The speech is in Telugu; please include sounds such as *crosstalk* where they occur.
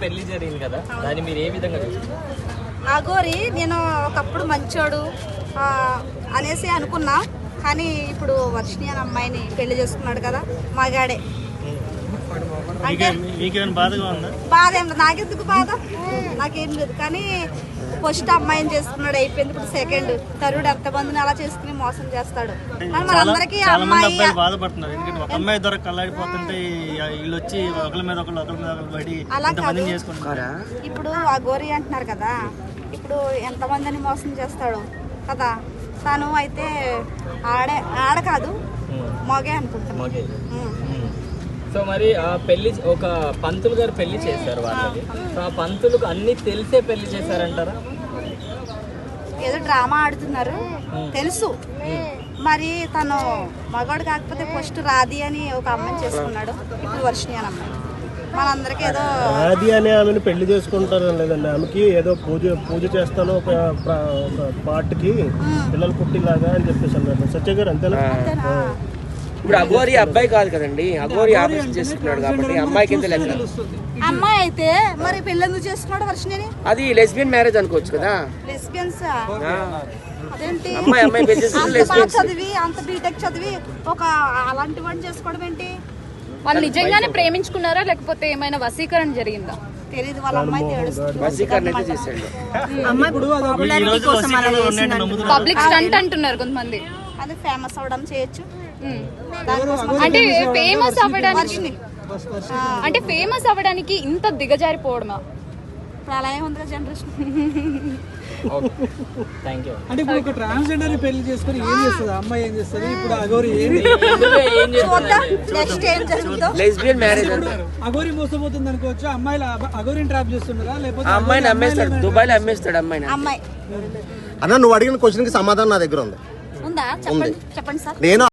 పెళ్ళి జరిగింది కదా దాన్ని మీరు ఏ విధంగా అగోరి నేను ఒకప్పుడు మంచోడు అనేసి అనుకున్నా కానీ ఇప్పుడు వర్షిణి అనే అమ్మాయిని పెళ్ళి చేసుకున్నాడు కదా మగాడే అంటే మీకేమైనా బాధగా ఉందా బాధ ఏం నాకెందుకు బాధ? నాకేం లేదు. కానీ ఫస్ట్ అమ్మాయిని చేసుకున్నాడు అయిపోయింది ఇప్పుడు సెకండ్. తరుడు ఎంతమందిని అలా చేసుకుని మోసం చేస్తాడు. మనందరికీ అమ్మాయి అబ్బాయిలు బాధపడుతున్నారు. ఎందుకంటే ఒక అమ్మాయి దొరక కల్లాడిపోతుంటే ఈ- వీళ్ళు వచ్చి ఒకరి మీద ఒకళ్ళు ఒకరి మీద ఒకరు పడి అలా కాదు. ఇప్పుడు ఆ గోరి అంటున్నారు కదా ఇప్పుడు ఎంతమందిని మోసం చేస్తాడు కదా? తను అయితే ఆడే ఆడ కాదు మగే ఉమ్. సో మరి ఆ పెళ్ళి ఒక పంతులు గారు పెళ్ళి చేశారు వాళ్ళకి సో ఆ పంతులకు అన్ని తెలిసే పెళ్ళి చేశారంటారా? ఏదో డ్రామా ఆడుతున్నారు. తెలుసు. మరి తను మగవాడు కాకపోతే ఫస్ట్ రాధి అని ఒక అమ్మాయిని చేసుకున్నాడు. ఇప్పుడు వర్షిణి అని అమ్మాయి మనందరికీ ఏదో ఆది అనే ఆమెను పెళ్ళి చేసుకుంటారు లేదండి. ఆమెకి ఏదో పూజ పూజ చేస్తాను ఒక ప్ర- ఒక పాటకి పిల్లలు పుట్టిలాగా అని చెప్పేసి అన్నారు. సత్య గారు అంతేనా? ఇప్పుడు అఘోరి అబ్బాయి కాదు కదండి. అఘోరి ఆపరేషన్ చేసుకున్నాడు కాబట్టి అమ్మాయికి ఎంత లెక్క? అమ్మాయి అయితే మరి పెళ్ళి ఎందుకు చేసుకున్నాడు వర్షిణిని? అది లెస్బియన్ మ్యారేజ్ అనుకోవచ్చు కదా. లెస్బియన్స్ అమ్మాయి అమ్మాయి పెళ్ళి. చదివి అంత బీటెక్ చదివి ఒక అలాంటి వాడిని చేసుకోవడం ఏంటి? వాళ్ళు నిజంగానే ప్రేమించుకున్నారా? లేకపోతే ఏమైనా వసీకరణ జరిగిందా? తెలియదు వాళ్ళ అమ్మాయి వసీకరణ అయితే చేశాడు. నమ్ముతున్నారు? పబ్లిక్ స్టంట్ అంటున్నారు కొంతమంది. అది ఫేమస్ అవ్వడం చేయొచ్చు. అంటే ఫేమస్ అవ్వడానికి అంటే ఫేమస్ అవ్వడానికి ఇంత దిగజారిపోవడమా? ప్రళయం ఉంది జనరేషన్? ఓకే. *laughs* థ్యాంక్ యూ అంటే ఇప్పుడు ఒక ట్రాన్స్జెండర్ పెళ్ళి చేసుకుని ఏం చేస్తుంది? అమ్మాయి ఏం చేస్తుంది? ఇప్పుడు అగోరి మోసపోతుంది అనుకోవచ్చు? అమ్మాయిలు అబ- అగోరిని ట్రాప్ చేస్తున్నారా? లేకపోతే అమ్మాయిని అమ్మేస్తాడు. దుబాయ్లో అమ్మేస్తాడు అమ్మాయిని. అమ్మాయి. అన్న నువ్వు అడిగిన క్వశ్చన్కి సమాధానం నా దగ్గర ఉంది. ఉందా? చెప్పండి చెప్పండి సార్. నేను